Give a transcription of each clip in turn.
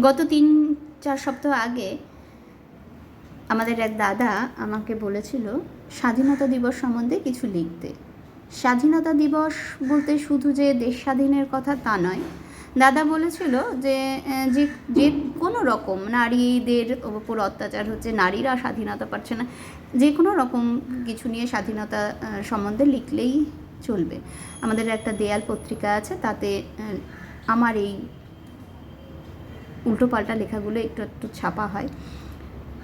গত তিন, চার সপ্তাহ আগে আমাদের এক দাদা আমাকে বলেছিল, স্বাধীনতা দিবস সম্বন্ধে কিছু লিখতে। স্বাধীনতা দিবস বলতে শুধু যে দেশ স্বাধীনের কথা তা নয়। দাদা বলেছিল যে যে যে কোনো রকম নারীদের ওপর অত্যাচার হচ্ছে, নারীরা স্বাধীনতা পাচ্ছে না। যে কোনো রকম কিছু নিয়ে স্বাধীনতা সম্বন্ধে লিখলেই চলবে। আমাদের একটা দেয়াল পত্রিকা আছে, তাতে আমার এই উল্টোপাল্টা লেখাগুলো একটু একটু ছাপা হয়।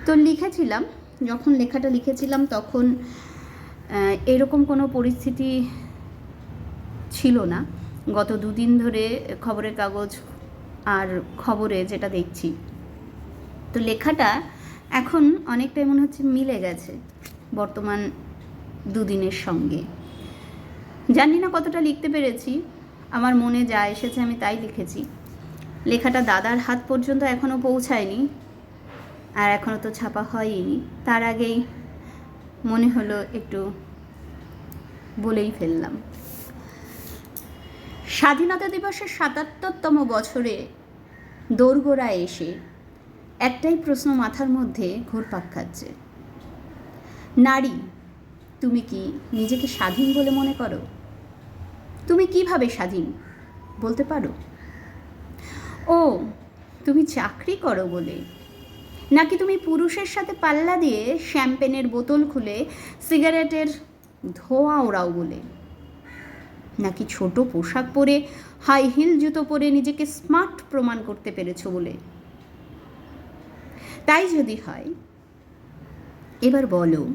তো লিখেছিলাম, যখন লেখাটা লিখেছিলাম তখন এরকম কোনো পরিস্থিতি ছিল না। গত দুদিন ধরে খবরের কাগজ আর খবরে যেটা দেখছি। তো লেখাটা এখন অনেকটাই মনে হচ্ছে মিলে গেছে বর্তমান দুদিনের সঙ্গে। জানি না কতটা লিখতে পেরেছি, আমার মনে যা এসেছে আমি তাই লিখেছি। লেখাটা দাদার হাত পর্যন্ত এখনও পৌঁছায়নি। আর এখনও তো ছাপা হয়নি তার আগেই মনে হলো একটু বলেই ফেললাম। স্বাধীনতা দিবসের সাতাত্তরতম বছরে দোরগোড়ায় এসে একটাই প্রশ্ন মাথার মধ্যে ঘুরপাক খাচ্ছে। নারী, তুমি কি নিজেকে স্বাধীন বলে মনে করো? তুমি কীভাবে স্বাধীন বলতে পারো? ও, তুমি চাকরি করো বলে। নাকি তুমি পুরুষের সাথে পাল্লা দিয়ে শ্যাম্পেনের বোতল খুলে সিগারেটের ধোঁয়া ওড়াও বলে? নাকি ছোট পোশাক পরে হাই হিল জুতো পরে নিজেকে স্মার্ট প্রমাণ করতে পেরেছ বলে? তাই যদি হয়, এবার বলো,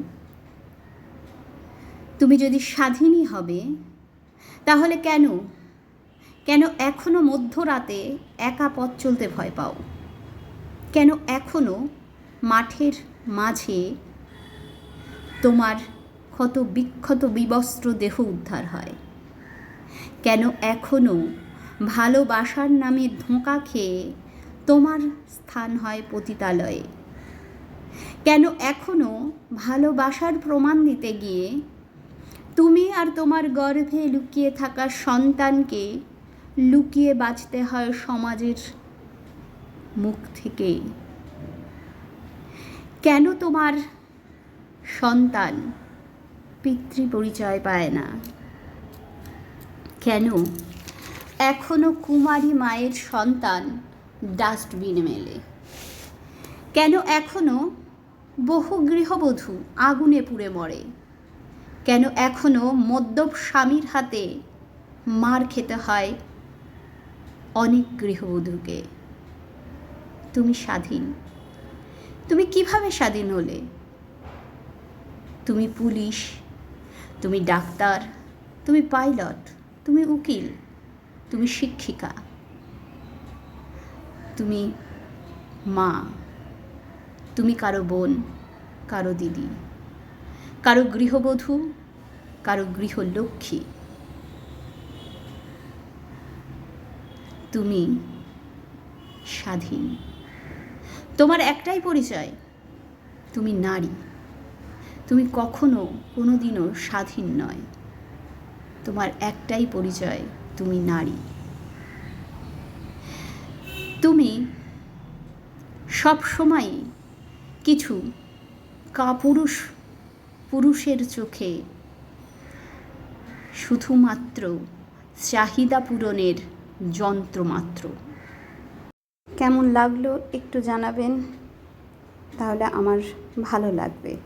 তুমি যদি স্বাধীনই হবে, তাহলে কেন কেন এখনও মধ্যরাতে একা পথ চলতে ভয় পাও? কেন এখনও মাঠের মাঝে তোমার ক্ষত বিক্ষত বিবস্ত্র দেহ উদ্ধার হয়? কেন এখনও ভালোবাসার নামে ধোঁকা খেয়ে তোমার স্থান হয় পতিতালয়ে? কেন এখনও ভালোবাসার প্রমাণ দিতে গিয়ে তুমি আর তোমার গর্ভে লুকিয়ে থাকা সন্তানকে লুকিয়ে বাঁচতে হয় সমাজের মুখ থেকে কেন তোমার সন্তান পিতৃ পরিচয় পায় না? কেন এখনও কুমারী মায়ের সন্তান ডাস্টবিন মেলে? কেন এখনও বহু গৃহবধূ আগুনে পুড়ে মরে? কেন এখনও মদ্যপ স্বামীর হাতে মার খেতে হয় অনেক গৃহবধূকে। তুমি স্বাধীন। তুমি কীভাবে স্বাধীন হলে? তুমি পুলিশ, তুমি ডাক্তার, তুমি পাইলট, তুমি উকিল, তুমি শিক্ষিকা, তুমি মা, তুমি কারও বোন, কারও দিদি, কারও গৃহবধূ, কারও গৃহলক্ষ্মী। তুমি স্বাধীন। তোমার একটাই পরিচয়, তুমি নারী। তুমি কখনো কোনো দিনও স্বাধীন নয়। তোমার একটাই পরিচয়, তুমি নারী। তুমি সব সময় কিছু কাপুরুষ পুরুষের চোখে শুধুমাত্র চাহিদা পূরণের যন্ত্রমাত্র। কেমন লাগল একটু জানাবেন তাহলে আমার ভালো লাগবে।